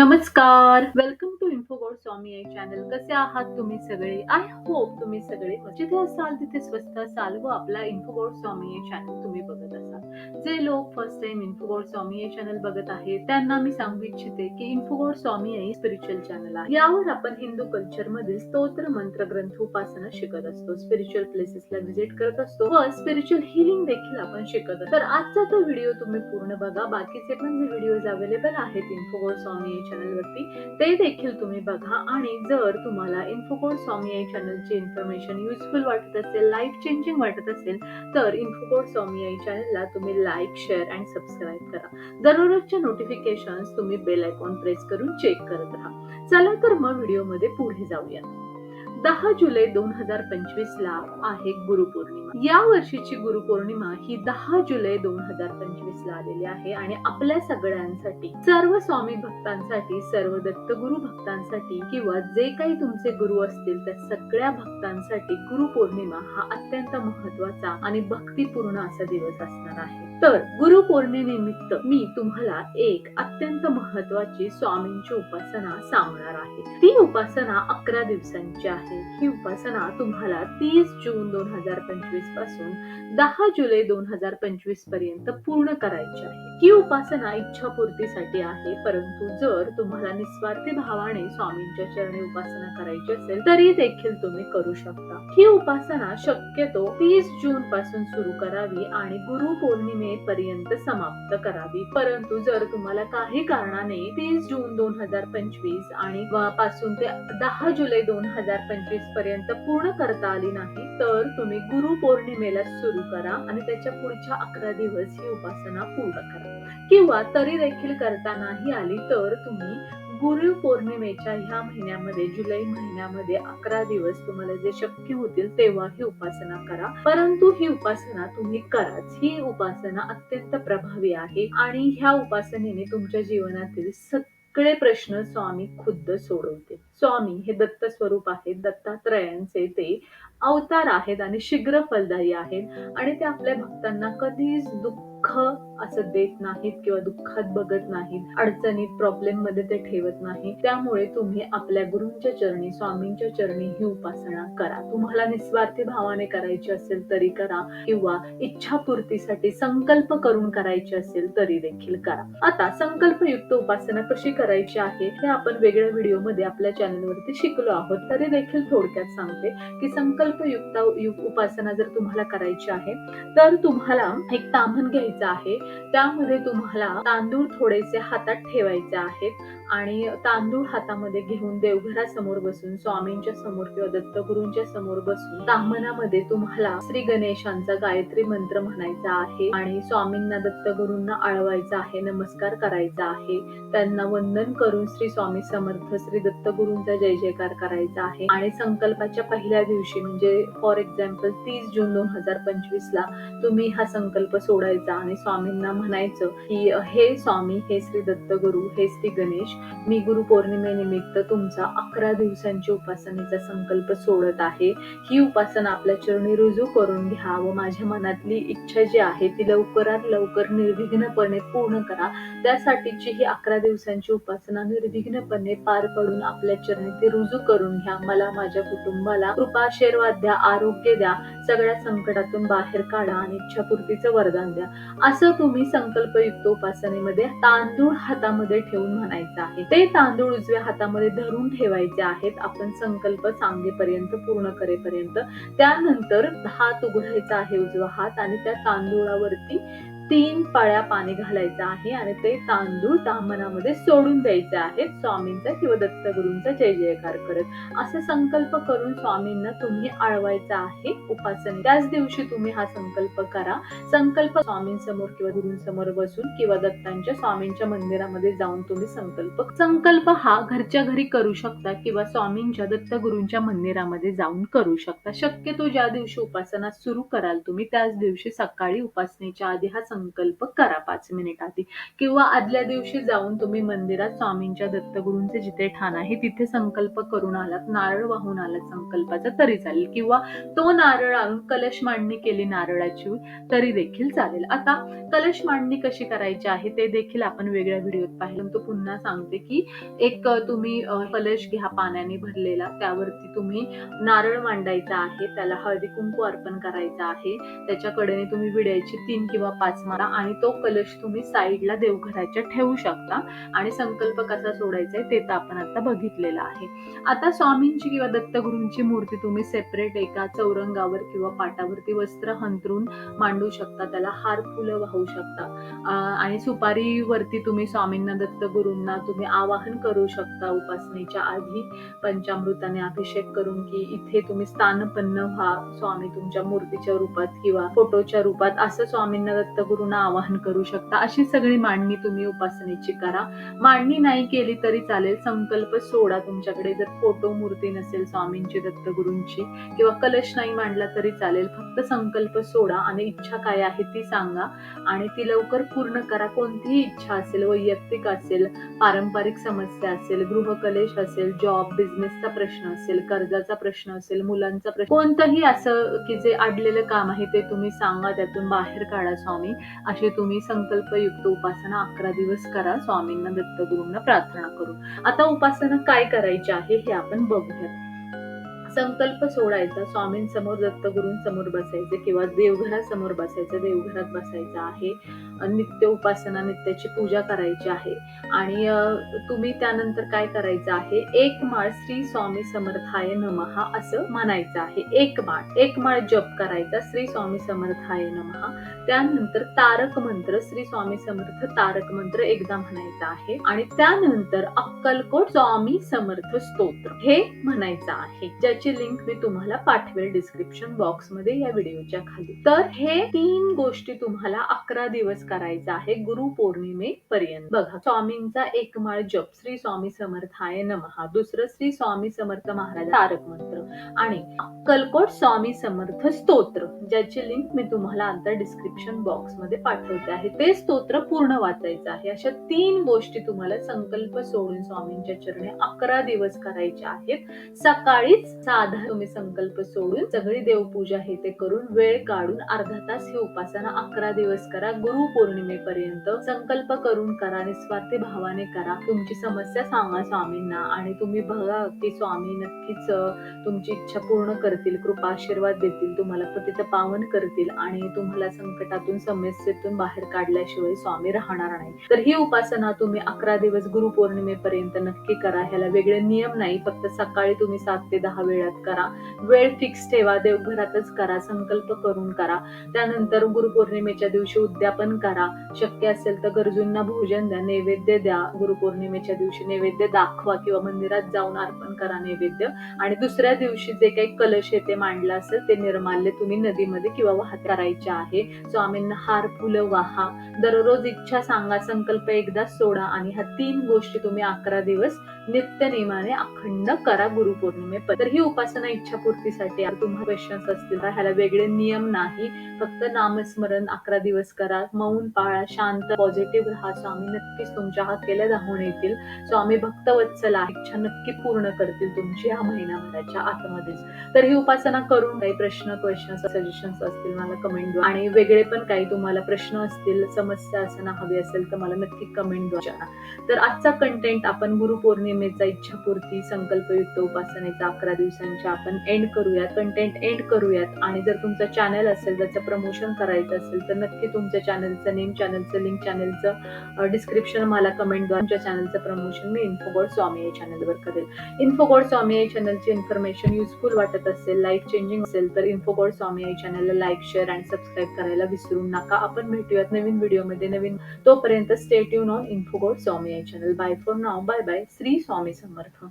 नमस्कार welcome info गोड स्वामी आई चॅनल कसे आहात तुम्ही सगळे? आय होप तुम्ही सगळे जिथे असाल तिथे स्वस्त असाल व आपला इन्फोगोड स्वामी आई चॅनल तुम्ही बघत असाल. जे लोक फर्स्ट टाइम इन्फोगोड स्वामी आई चॅनल बघत आहेत त्यांना मी सांगू इच्छिते की इन्फोगोड स्वामी आई स्पिरिच्युअल चॅनल आहे. यावर आपण हिंदू कल्चर मधील स्तोत्र मंत्र ग्रंथ उपासना शिकत असतो. स्पिरिच्युअल प्लेसेसला व्हिजिट करत असतो व स्पिरिच्युअल हिलिंग देखील आपण शिकत असतो. तर आजचा तो व्हिडिओ तुम्ही पूर्ण बघा. बाकीचे पण जे व्हिडिओज अवेलेबल आहेत इन्फोगोड स्वामी चॅनल वरती ते देखील तुम्ही बघा आणि जर तुम्हाला इन्फोकोड स्वामी आई चॅनलची इन्फॉर्मेशन युजफुल वाटत असेल लाईफ चेंजिंग वाटत असेल तर इन्फोकोड स्वामी आई चॅनलला तुम्ही लाईक शेअर अँड सबस्क्राईब करा. दररोजच्या नोटिफिकेशन तुम्ही बेल आयकॉन प्रेस करून चेक करत राहा. चला तर मग व्हिडिओमध्ये पुढे जाऊया दहा जुलै दोन हजार पंचवीस ला आहे गुरुपौर्णिमा. या वर्षीची गुरुपौर्णिमा ही दहा जुलै दोन हजार पंचवीस ला आलेली आहे आणि आपल्या सगळ्यांसाठी सर्व स्वामी भक्तांसाठी सर्व दत्तगुरु भक्तांसाठी किंवा जे काही तुमचे गुरु असतील त्या सगळ्या भक्तांसाठी गुरुपौर्णिमा हा अत्यंत महत्त्वाचा आणि भक्तिपूर्ण असा दिवस असणार आहे. तर गुरुपौर्णिमेनिमित्त मी तुम्हाला एक अत्यंत महत्वाची स्वामींची उपासना सांगणार आहे. ती उपासना अकरा दिवसांची आहे. ही उपासना तुम्हाला तीस जून दोन हजार पंचवीसपासून दहा जुलै दोन हजार पंचवीसपर्यंत पूर्ण करायची आहे. ही उपासना इच्छापूर्तीसाठी आहे परंतु जर तुम्हाला निस्वार्थी भावाने स्वामींच्या चरणी उपासना करायची असेल तरी देखील तुम्ही करू शकता. ही उपासना शक्यतो तीस जून पासून सुरू करावी आणि गुरु पौर्णिमेपर्यंत समाप्त करावी. परंतु जर तुम्हाला काही कारणाने तीस जून दोन हजार पंचवीस आणि पासून ते दहा जुलै दोन हजार पंचवीसपर्यंत पूर्ण करता आली नाही तर तुम्ही गुरु पौर्णिमेला सुरू करा आणि त्याच्या पुढच्या अकरा दिवस ही उपासना पूर्ण करा. किंवा तरी देखील करता नाही आली तर तुम्ही गुरु पौर्णिमेच्या ह्या महिन्यामध्ये जुलै महिन्यामध्ये अकरा दिवस तुम्हाला जे शक्य होतील तेव्हा ही उपासना करा. परंतु ही उपासना तुम्ही कराच. ही उपासना अत्यंत प्रभावी आहे आणि ह्या उपासनेने तुमच्या जीवनातील सत्य सगळे प्रश्न स्वामी खुद्द सोडवते. स्वामी हे दत्त स्वरूप आहेत. दत्तात्रयांचे ते अवतार आहेत आणि शीघ्र फलदायी आहेत. आणि ते आपल्या भक्तांना कधीच दुःख दुःख असं देत नाहीत किंवा दुःखात बघत नाहीत अडचणीत प्रॉब्लेममध्ये ते ठेवत नाही त्यामुळे तुम्ही आपल्या गुरुंच्या चरणी स्वामींच्या चरणी ही उपासना करा. तुम्हाला निस्वार्थी भावाने करायची असेल तरी करा किंवा इच्छापूर्तीसाठी संकल्प करून करायची असेल तरी देखील करा. आता संकल्पयुक्त उपासना कशी करायची आहे हे आपण वेगळ्या व्हिडिओमध्ये आपल्या चॅनलवरती शिकलो आहोत. तरी देखील थोडक्यात सांगते की संकल्पयुक्त उपासना जर तुम्हाला करायची आहे तर तुम्हाला एक ताम्हण घ्यायचं आहे. त्यामध्ये तुम्हाला तांदूळ थोडेसे हातात ठेवायचे आहेत. आणि तांदूळ हातामध्ये घेऊन देवघरासमोर बसून स्वामींच्या समोर किंवा दत्तगुरूंच्या समोर बसून ताम्हणामध्ये तुम्हाला श्री गणेशांचा गायत्री मंत्र म्हणायचा आहे आणि स्वामींना दत्तगुरूंना आळवायचा आहे नमस्कार करायचा आहे. त्यांना वंदन करून श्री स्वामी समर्थ श्री दत्तगुरूंचा जय जयकार करायचा आहे. आणि संकल्पाच्या पहिल्या दिवशी म्हणजे फॉर एक्झाम्पल तीस जून दोन हजार पंचवीस ला तुम्ही हा संकल्प सोडायचा आणि स्वामींना म्हणायचं की हे स्वामी हे श्री दत्तगुरु हे श्री गणेश मी गुरु पौर्णिमेनिमित्त तुमचा अकरा दिवसांची उपासनेचा संकल्प सोडत आहे. ही उपासना आपल्या चरणी रुजू करून घ्या व माझ्या मनातली इच्छा जी आहे ती लवकरात लवकर निर्विघ्नपणे पूर्ण करा. त्यासाठीची ही अकरा दिवसांची उपासना निर्विघ्नपणे पार पडून आपल्या चरणी ती रुजू करून घ्या. मला माझ्या कुटुंबाला कृपा आशीर्वाद द्या आरोग्य द्या. सगळ्या संकटातून बाहेर काढा आणि इच्छापूर्तीचं वरदान द्या. असं तुम्ही संकल्पयुक्त उपासनेमध्ये तांदूळ हातामध्ये ठेवून म्हणायचा आहे ते तांदूळ उजव्या हातामध्ये धरून ठेवायचे आहेत. आपण संकल्प सांगेपर्यंत पूर्ण करेपर्यंत. त्यानंतर हात उघडायचा आहे उजवा हात आणि त्या तांदूळावरती तीन पाळ्या पाणी घालायचं आहे आणि ते तांदूळ तामनामध्ये सोडून द्यायचे आहेत. स्वामींचा किंवा दत्तगुरूंचा जय जयकार करत. असा संकल्प करून स्वामींना तुम्ही आळवायचा आहे. उपासन त्याच दिवशी तुम्ही हा संकल्प करा. संकल्प स्वामींसमोर किंवा गुरूंसमोर बसून किंवा दत्तांच्या स्वामींच्या मंदिरामध्ये जाऊन तुम्ही संकल्प संकल्प हा घरच्या घरी करू शकता किंवा स्वामींच्या दत्तगुरूंच्या मंदिरामध्ये जाऊन करू शकता. शक्यतो ज्या दिवशी उपासना सुरू कराल तुम्ही त्याच दिवशी सकाळी उपासनेच्या आधी हा संकल्प संकल्प करा पाच मिनिट आधी. किंवा आदल्या दिवशी जाऊन तुम्ही मंदिरात स्वामींच्या दत्तगुरूंचे जिथे ठाण आहे तिथे संकल्प करून आलात. नारळ वाहून आलात संकल्पाचा तरी चालेल. किंवा तो नारळ आणून कलश मांडणी केली नारळाची तरी देखील चालेल. आता कलश मांडणी कशी करायची आहे ते देखील आपण वेगळ्या व्हिडिओत पाहिलं. तो पुन्हा सांगते की एक तुम्ही कलश घ्या पाण्याने भरलेला. त्यावरती तुम्ही नारळ मांडायचा आहे. त्याला हळदी कुंकू अर्पण करायचा आहे. त्याच्या कडेने तुम्ही विड्याची तीन किंवा पाच मारा आणि तो कलश तुम्ही साईडला देवघराच्या ठेवू शकता. आणि संकल्प कसा सोडायचा आहे ते तर आपण आता बघितलेलं आहे. आता स्वामींची किंवा दत्तगुरूंची मूर्ती तुम्ही सेपरेट एका चौरंगावर किंवा पाटावरती वस्त्र हंतरून मांडू शकता. त्याला हार फुलं वाहू शकता. आणि सुपारीवरती तुम्ही स्वामींना दत्तगुरूंना तुम्ही आवाहन करू शकता. उपासनेच्या आधी पंचामृताने अभिषेक करून की इथे तुम्ही स्थानपन्न व्हा. स्वामी तुमच्या मूर्तीच्या रूपात किंवा फोटोच्या रूपात असं स्वामींना दत्तगुरूंना आवाहन करू शकता. अशी सगळी मांडणी तुम्ही उपासनेची करा. मांडणी नाही केली तरी चालेल. संकल्प सोडा तुमच्याकडे. जर फोटो मूर्ती नसेल स्वामींची दत्तगुरूंची किंवा कलश नाही मांडला तरी चालेल. फक्त संकल्प सोडा आणि इच्छा काय आहे ती सांगा आणि ती लवकर पूर्ण करा. कोणतीही इच्छा असेल वैयक्तिक असेल पारंपरिक समस्या असेल गृहकलेश असेल जॉब बिझनेसचा प्रश्न असेल कर्जाचा प्रश्न असेल मुलांचा प्रश्न कोणतंही असं की जे अडलेलं काम आहे ते तुम्ही सांगा त्यातून बाहेर काढा स्वामी. अशी तुम्ही संकल्पयुक्त उपासना अकरा दिवस करा स्वामींना दत्तगुरूंना प्रार्थना करून आता उपासना काय करायची आहे हे आपण बघूयात. संकल्प सोडायचा स्वामींसमोर दत्तगुरूंसमोर बसायचे किंवा देवघरासमोर बसायचं देवघरात बसायचं आहे नित्य उपासना नित्याची पूजा करायची आहे. आणि तुम्ही त्यानंतर काय करायचं आहे? एक माळ श्री स्वामी समर्थाय नमहा असं म्हणायचं आहे. एक माळ एक माळ जप करायचा श्री स्वामी समर्थाय नमहा त्यानंतर तारक मंत्र श्री स्वामी समर्थ तारक मंत्र एकदा म्हणायचा आहे. आणि त्यानंतर अक्कलकोट स्वामी समर्थ स्तोत्र हे म्हणायचं आहे. त्याची लिंक मी तुम्हाला पाठवेल डिस्क्रिप्शन बॉक्समध्ये या व्हिडिओच्या खाली. तर हे तीन गोष्टी तुम्हाला अकरा दिवस करायचं आहे गुरु पौर्णिमेपर्यंत बघा स्वामींचा एक माळ जप श्री स्वामी समर्थाय नमहा दुसरं श्री स्वामी समर्थ महाराज तारक मंत्र. आणि कलकोट स्वामी समर्थ स्तोत्र ज्याची लिंक मी तुम्हाला आता डिस्क्रिप्शन बॉक्समध्ये पाठवते आहे. ते स्तोत्र पूर्ण वाचायचं आहे. अशा तीन गोष्टी तुम्हाला संकल्प सोडून स्वामींच्या चरणी अकरा दिवस करायच्या आहेत. सकाळीच साधा तुम्ही संकल्प सोडून सगळी देवपूजा हे ते करून वेळ काढून अर्धा तास ही उपासना अकरा दिवस करा. गुरु पौर्णिमेपर्यंत संकल्प करून करा निस्वार्थी भावाने करा. तुमची समस्या सांगा स्वामींना आणि तुम्ही बघा की स्वामी नक्कीच तुमची इच्छा पूर्ण करतील कृपा आशीर्वाद देतील तुम्हाला पतित पावन करतील आणि तुम्हाला संकटातून समस्येतून बाहेर काढल्याशिवाय स्वामी राहणार नाही. तर ही उपासना तुम्ही अकरा दिवस गुरुपौर्णिमेपर्यंत नक्की करा. ह्याला वेगळे नियम नाही. फक्त सकाळी तुम्ही सात ते दहा वेळात करा. वेळ फिक्स ठेवा देवघरातच करा संकल्प करून करा. त्यानंतर गुरुपौर्णिमेच्या दिवशी उद्यापन करा. शक्य असेल तर गरजूंना भोजन द्या नैवेद्य द्या. गुरुपौर्णिमेच्या दिवशी नैवेद्य दाखवा किंवा मंदिरात जाऊन अर्पण करा नैवेद्य. आणि दुसऱ्या दिवशी जे काही कलश येते मांडलं असेल ते निर्माल्य तुम्ही नदीमध्ये किंवा वाहत करायचे आहे. स्वामींना हार फुलं वाहा. दररोज इच्छा सांगा संकल्प एकदा सोडा आणि ह्या तीन गोष्टी तुम्ही अकरा दिवस नित्य नियमाने अखंड करा गुरुपौर्णिमे तर ही उपासना इच्छापूर्तीसाठी तुम्हाला क्वेश्चन्स असतील. तर ह्याला वेगळे नियम नाही. फक्त नामस्मरण अकरा दिवस करा. मौन पाळा शांत पॉझिटिव्ह राहा. स्वामी नक्कीच तुमच्या हाकेला धावून येतील. स्वामी भक्तवत्सल आहे. इच्छा नक्की पूर्ण करतील तुमची ह्या महिनाभराच्या आतमध्येच तर ही उपासना करून काही प्रश्न क्वेश्चन सजेशन्स असतील मला कमेंट द्या. आणि वेगळे पण काही तुम्हाला प्रश्न असतील समस्या असणं हवी असेल तर मला नक्की कमेंट द्या. तर आजचा कंटेंट आपण गुरुपौर्णिमेचा इच्छापूर्ती संकल्पयुक्त उपासनेचा अकरा दिवस दिवसांच्या आपण एंड करूयात कंटेंट एंड करूयात. आणि जर तुमचं चॅनल असेल त्याचं प्रमोशन करायचं असेल तर नक्की तुमच्या चॅनलचं नेम चॅनलचं लिंक चॅनलचं डिस्क्रिप्शन मला कमेंट तुमच्या चॅनलचं प्रमोशन मी इन्फोगॉड स्वामी या चॅनलवर करेल. इन्फोगॉड स्वामी या चॅनलची इन्फॉर्मेशन युजफुल वाटत असेल लाईफ चेंजिंग असेल तर इन्फोगॉड स्वामी या चॅनलला लाईक शेअर आणि सबस्क्राईब करायला विसरू नका. आपण भेटूयात नवीन व्हिडिओमध्ये नवीन तोपर्यंत स्टेट युन ऑन इन्फोगॉड स्वामी या channel bye for now bye bye Shri Swami Samarth